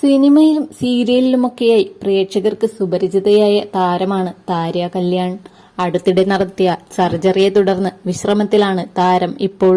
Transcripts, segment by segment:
സിനിമയിലും സീരിയലിലുമൊക്കെയായി പ്രേക്ഷകർക്ക് സുപരിചിതയായ താരമാണ് താര കല്യാൺ. അടുത്തിടെ നടത്തിയ സർജറിയെ തുടർന്ന് വിശ്രമത്തിലാണ് താരം ഇപ്പോൾ.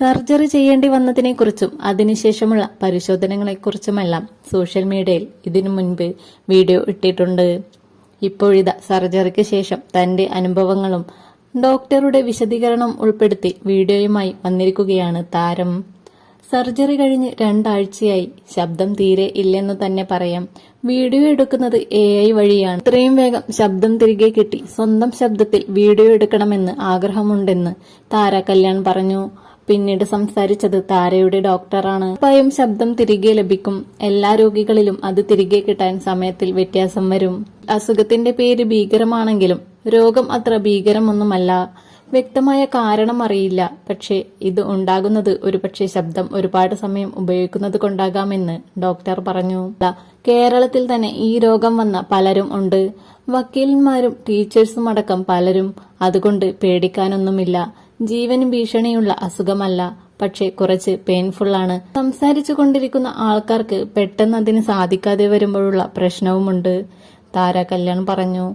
സർജറി ചെയ്യേണ്ടി വന്നതിനെക്കുറിച്ചും അതിനുശേഷമുള്ള പരിശോധനകളെക്കുറിച്ചുമെല്ലാം സോഷ്യൽ മീഡിയയിൽ ഇതിനു മുൻപ് വീഡിയോ ഇട്ടിട്ടുണ്ട്. ഇപ്പോഴിതാ സർജറിക്ക് ശേഷം തന്റെ അനുഭവങ്ങളും ഡോക്ടറുടെ വിശദീകരണം ഉൾപ്പെടുത്തി വീഡിയോയുമായി വന്നിരിക്കുകയാണ് താരം. സർജറി കഴിഞ്ഞ് രണ്ടാഴ്ചയായി. ശബ്ദം തീരെ ഇല്ലെന്ന് തന്നെ പറയാം. വീഡിയോ എടുക്കുന്നത് എ ഐ വഴിയാണ്. ഇത്രയും വേഗം ശബ്ദം തിരികെ കിട്ടി. സ്വന്തം ശബ്ദത്തിൽ വീഡിയോ എടുക്കണമെന്ന് ആഗ്രഹമുണ്ടെന്ന് താര കല്യാൺ പറഞ്ഞു. പിന്നീട് സംസാരിച്ചത് താരയുടെ ഡോക്ടറാണ്. ഉറപ്പായും ശബ്ദം തിരികെ ലഭിക്കും. എല്ലാ രോഗികളിലും അത് തിരികെ കിട്ടാൻ സമയത്തിൽ വ്യത്യാസം വരും. അസുഖത്തിന്റെ പേര് ഭീകരമാണെങ്കിലും രോഗം അത്ര ഭീകരമൊന്നുമല്ല. വ്യക്തമായ കാരണം അറിയില്ല. പക്ഷേ ഇത് ഉണ്ടാകുന്നത് ഒരുപക്ഷെ ശബ്ദം ഒരുപാട് സമയം ഉപയോഗിക്കുന്നത് കൊണ്ടാകാമെന്ന് ഡോക്ടർ പറഞ്ഞു. കേരളത്തിൽ തന്നെ ഈ രോഗം വന്ന പലരും ഉണ്ട്. വക്കീലന്മാരും ടീച്ചേഴ്സും അടക്കം പലരും അതുകൊണ്ട് പേടിക്കാനൊന്നുമില്ല. ജീവന് ഭീഷണിയുള്ള അസുഖമല്ല. പക്ഷെ കുറച്ച് പെയിൻഫുൾ ആണ്. സംസാരിച്ചു കൊണ്ടിരിക്കുന്ന ആൾക്കാർക്ക് പെട്ടെന്ന് അതിന് സാധിക്കാതെ വരുമ്പോഴുള്ള പ്രശ്നവുമുണ്ട്. താര കല്യാൺ പറഞ്ഞു.